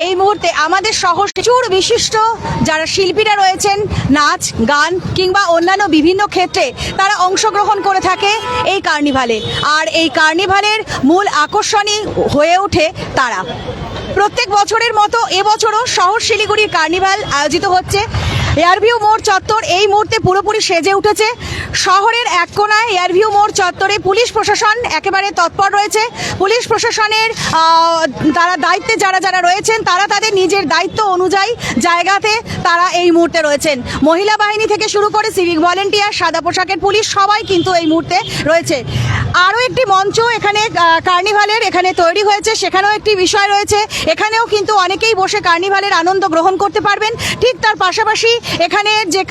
এই মুহূর্তে আমাদের শহর প্রচুর বিশিষ্ট যারা শিল্পীরা রয়েছেন, নাচ, গান কিংবা অন্যান্য বিভিন্ন ক্ষেত্রে তারা অংশগ্রহণ করে থাকে এই কার্নিভালে। আর এই কার্নিভালের মূল আকর্ষণই হয়ে ওঠে তারা। প্রত্যেক বছরের মতো এবছরও শহর শিলিগুড়ির কার্নিভাল আয়োজিত হচ্ছে। এয়ারভিউ মোড় চত্বর এই মুহূর্তে পুরোপুরি সেজে উঠেছে। শহরের এক কোনায় এয়ারভিউ মোড় চত্বরে পুলিশ প্রশাসন একেবারে তৎপর রয়েছে। পুলিশ প্রশাসনের তারা দায়িত্বে যারা যারা রয়েছেন, তারা তাদের নিজের দায়িত্ব অনুযায়ী জায়গাতে তারা এই মুহূর্তে রয়েছেন। মহিলা বাহিনী থেকে শুরু করে সিভিক ভলেন্টিয়ার, সাদা পোশাকের পুলিশ সবাই কিন্তু এই মুহূর্তে রয়েছে। আরও একটি মঞ্চ এখানে কার্নিভালের এখানে তৈরি হয়েছে। সেখানেও একটি বিষয় রয়েছে। এখানেও কিন্তু অনেকেই বসে কার্নিভালের আনন্দ গ্রহণ করতে পারবেন। ঠিক তার পাশাপাশি এখানে যে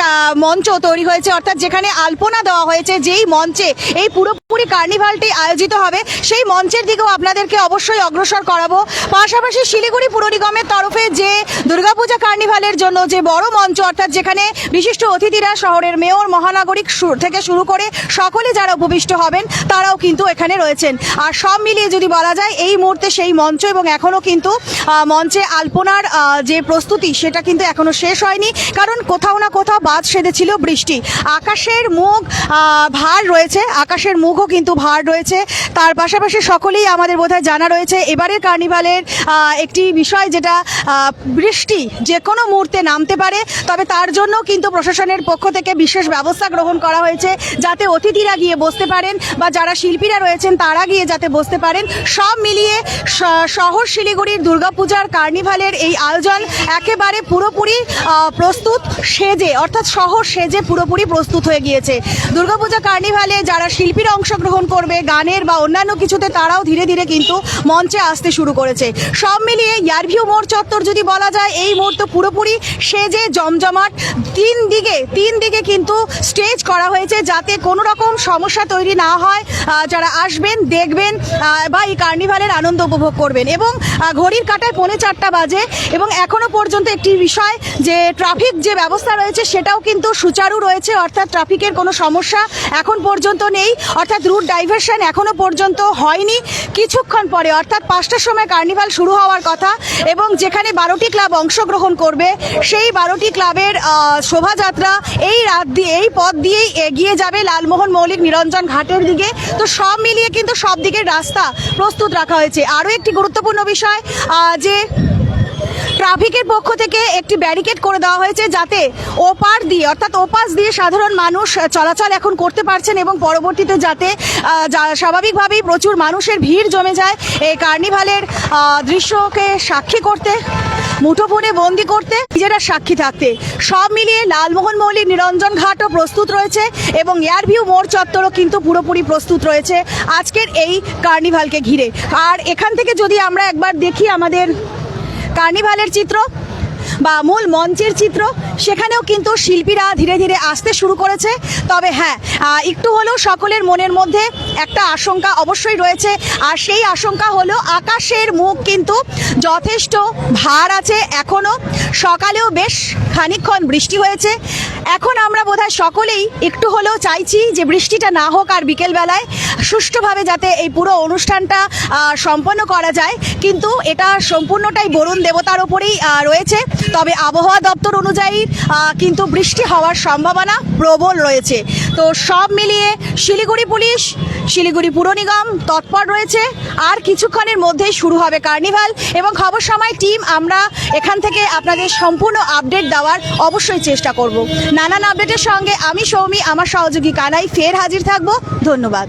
মঞ্চ তৈরি হয়েছে, অর্থাৎ যেখানে আলপনা দেওয়া হয়েছে, যেই মঞ্চে এই পুরোপুরি কার্নিভালটি আয়োজিত হবে, সেই মঞ্চের দিকেও আপনাদেরকে অবশ্যই অগ্রসর করাবো। পাশাপাশি শিলিগুড়ি পুর নিগমের তরফে যে দুর্গাপূজা কার্নিভালের জন্য যে বড় মঞ্চ, অর্থাৎ যেখানে বিশিষ্ট অতিথিরা, শহরের মেয়র, মহানাগরিক থেকে শুরু করে সকলে যারা উপবিষ্ট হবেন, তারাও কিন্তু এখানে রয়েছেন। আর সব মিলিয়ে যদি বলা যায়, এই মুহূর্তে সেই মঞ্চ এবং এখনও কিন্তু মঞ্চে আলপনার যে প্রস্তুতি, সেটা কিন্তু এখনও শেষ হয়নি। কারণ কোথাও না কোথাও বাদ সেধেছিল বৃষ্টি। আকাশের মুখ ভার রয়েছে, আকাশের মুখও কিন্তু ভার রয়েছে। তার পাশাপাশি সকলেই আমাদের বোধহয় জানা রয়েছে, এবারের কার্নিভালের একটি বিষয় যেটা বৃষ্টি যে কোনো মুহূর্তে নামতে পারে, তবে তার জন্য কিন্তু প্রশাসনের পক্ষ থেকে বিশেষ ব্যবস্থা গ্রহণ করা হয়েছে, যাতে অতিথিরা গিয়ে বসতে পারেন বা যারা শিল্পীরা রয়েছেন তারা গিয়ে যাতে বসতে পারেন। সব মিলিয়ে শহর শিলিগুড়ির দুর্গাপূজার কার্নিভালের এই আয়োজন একেবারে পুরোপুরি প্রস্তুত। সেজে, অর্থাৎ শহর সেজে পুরোপুরি প্রস্তুত হয়ে গিয়েছে। দুর্গাপূজা কার্নিভালে যারা শিল্পীরা অংশগ্রহণ করবে, গানের বা অন্যান্য কিছুতে তারাও ধীরে ধীরে কিন্তু মঞ্চে আসতে শুরু করেছে। সব মিলিয়ে ইয়ারভিউ মোড় চত্বর যদি বলা যায়, এই মুহূর্তে পুরোপুরি সেজে, জমজমাট, তিন দিকে তিন দিকে কিন্তু স্টেজ করা হয়েছে যাতে কোনো রকম সমস্যা তৈরি না হয়। যারা আসবেন, দেখবেন বা এই কার্নিভালের আনন্দ উপভোগ করবেন। এবং ঘড়ির কাটায় পৌনে চারটা বাজে এবং এখনও পর্যন্ত একটি বিষয় যে ট্রাফিক যে ব্যবস্থা রয়েছে, সেটাও কিন্তু সুচারু রয়েছে, অর্থাৎ ট্রাফিকের কোনো সমস্যা এখন পর্যন্ত নেই। অর্থাৎ রুট ডাইভারশন এখনও পর্যন্ত হয়নি। কিছুক্ষণ পরে, অর্থাৎ পাঁচটার সময় কার্নিভাল শুরু হওয়ার কথা এবং যেখানে বারোটি ক্লাব অংশগ্রহণ করবে, সেই বারোটি ক্লাবের শোভাযাত্রা এই রাত দিয়ে, এই পথ দিয়েই এগিয়ে যাবে লালমোহন মৌলিক নিরঞ্জন ঘাটের দিকে। তো সব মিলিয়ে কিন্তু সব দিকের রাস্তা প্রস্তুত রাখা হয়েছে। আরও একটি গুরুত্বপূর্ণ বিষয় যে ট্রাফিকের পক্ষ থেকে একটি ব্যারিকেড করে দেওয়া হয়েছে যাতে ওপার দিয়ে, অর্থাৎ ওপাশ দিয়ে সাধারণ মানুষ চলাচল এখন করতে পারছেন এবং পরবর্তীতে যাতে স্বাভাবিকভাবেই প্রচুর মানুষের ভিড় জমে যায়। এই কার্নিভালের দৃশ্যকে সাক্ষী করতে মুঠোফোনে বন্দি করতে, নিজেরা সাক্ষী থাকতে। সব মিলিয়ে লালমোহন মৌলিক নিরঞ্জন ঘাটও প্রস্তুত রয়েছে এবং এয়ারভিউ মোড় চত্বরও কিন্তু পুরোপুরি প্রস্তুত রয়েছে আজকের এই কার্নিভালকে ঘিরে। আর এখান থেকে যদি আমরা একবার দেখি আমাদের কার্নিভালের চিত্র বা মূল মঞ্চের চিত্র। সেখানেও কিন্তু শিল্পীরা ধীরে ধীরে আসতে শুরু করেছে। তবে হ্যাঁ একটু হলেও সকলের মনের মধ্যে একটা আশঙ্কা অবশ্যই রয়েছে। আর সেই আশঙ্কা হলো আকাশের মুখ কিন্তু যথেষ্ট ভার আছে এখনও সকালেও বেশ খানিকক্ষণ বৃষ্টি হয়েছে। এখন আমরা বোধহয় সকলেই একটু হলেও চাইছি যে বৃষ্টিটা না হোক আর বিকেলবেলায় সুষ্ঠুভাবে যাতে এই পুরো অনুষ্ঠানটা সম্পন্ন করা যায়। কিন্তু এটা সম্পূর্ণটাই বরুণ দেবতার ওপরেই রয়েছে। তবে আবহাওয়া দপ্তর অনুযায়ী কিন্তু বৃষ্টি হওয়ার সম্ভাবনা প্রবল রয়েছে। তো সব মিলিয়ে শিলিগুড়ি পুলিশ, শিলিগুড়ি পুর নিগম তৎপর রয়েছে। আর কিছুক্ষণের মধ্যেই শুরু হবে কার্নিভাল এবং খবর সময় টিম আমরা এখান থেকে আপনাদের সম্পূর্ণ আপডেট দেওয়ার অবশ্যই চেষ্টা করব। নানান আপডেটের সঙ্গে আমি সৌমি, আমার সহযোগী কানাই। ফের হাজির থাকব। ধন্যবাদ।